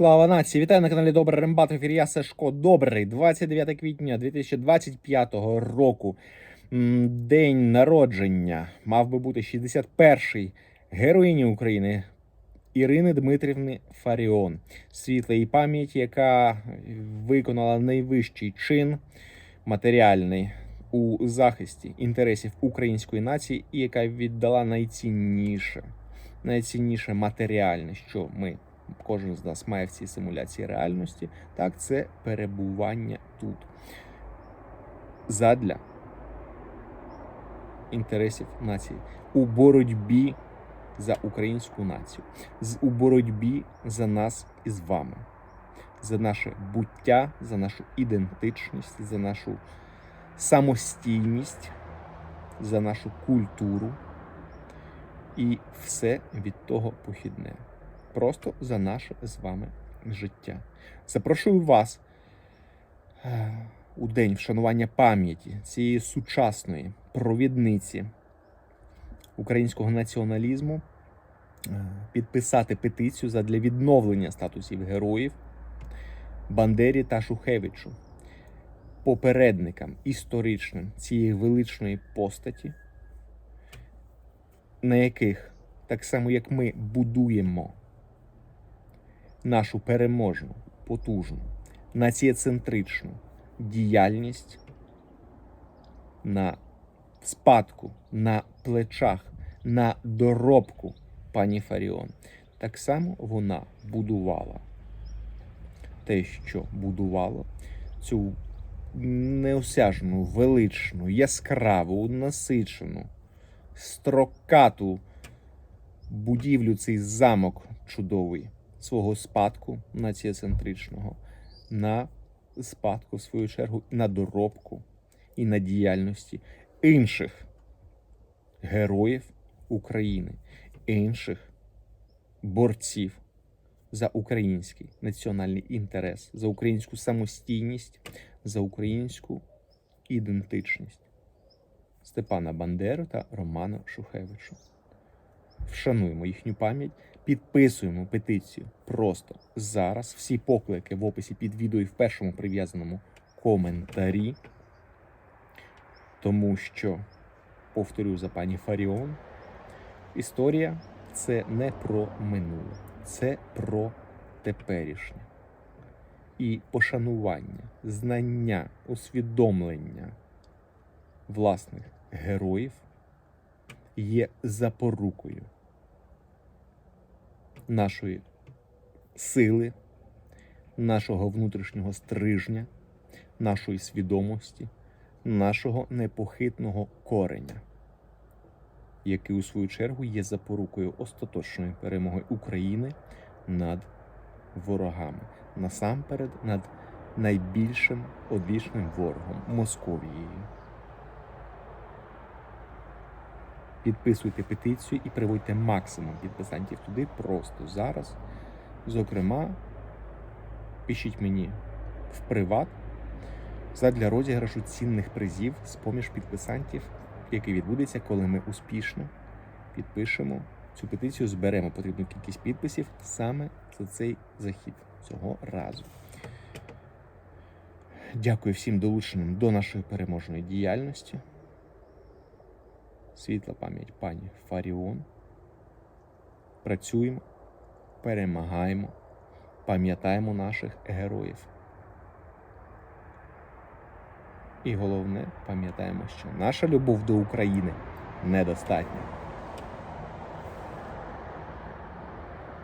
Слава нації! Вітаю на каналі Добрий Рембат. В ефірі я Сашко Добрий. 29 квітня 2025 року. День народження. Мав би бути 61-й героїні України Ірини Дмитрівни Фаріон. Світлої пам'яті, яка виконала найвищий чин матеріальний у захисті інтересів української нації, і яка віддала найцінніше, найцінніше матеріальне, що ми кожен з нас має в цій симуляції реальності, так це перебування тут. Задля інтересів нації. У боротьбі за українську націю, у боротьбі за нас із вами, за наше буття, за нашу ідентичність, за нашу самостійність, за нашу культуру. І все від того похідне просто за наше з вами життя. Запрошую вас е, у день вшанування пам'яті цієї сучасної провідниці українського націоналізму е, підписати петицію задля відновлення статусів героїв Бандері та Шухевичу, попередникам історичним цієї величної постаті, на яких так само як ми будуємо нашу переможну, потужну, націєцентричну діяльність на спадку, на плечах, на доробку пані Фаріон. Так само вона будувала те, що будувало цю неосяжну, величну, яскраву, насичену, строкату будівлю, цей замок чудовий свого спадку націєцентричного на спадку, в свою чергу, на доробку і на діяльності інших героїв України, інших борців за український національний інтерес, за українську самостійність, за українську ідентичність Степана Бандеру та Романа Шухевича. Вшануємо їхню пам'ять, підписуємо петицію просто зараз. Всі поклики в описі під відео і в першому прив'язаному коментарі. Тому що, повторю за пані Фаріон, історія це не про минуле, це про теперішнє. І пошанування, знання, усвідомлення власних героїв є запорукою нашої сили, нашого внутрішнього стрижня, нашої свідомості, нашого непохитного кореня, який у свою чергу є запорукою остаточної перемоги України над ворогами, насамперед над найбільшим одвічним ворогом Московією. Підписуйте петицію і приводьте максимум підписантів туди просто зараз. Зокрема, пишіть мені в приват задля розіграшу цінних призів з поміж підписантів, який відбудеться, коли ми успішно підпишемо цю петицію, зберемо потрібну кількість підписів саме за цей захід цього разу. Дякую всім долученим до нашої переможної діяльності. Світла пам'ять пані Фаріон. Працюємо, перемагаємо, пам'ятаємо наших героїв. І головне, пам'ятаємо, що наша любов до України недостатня.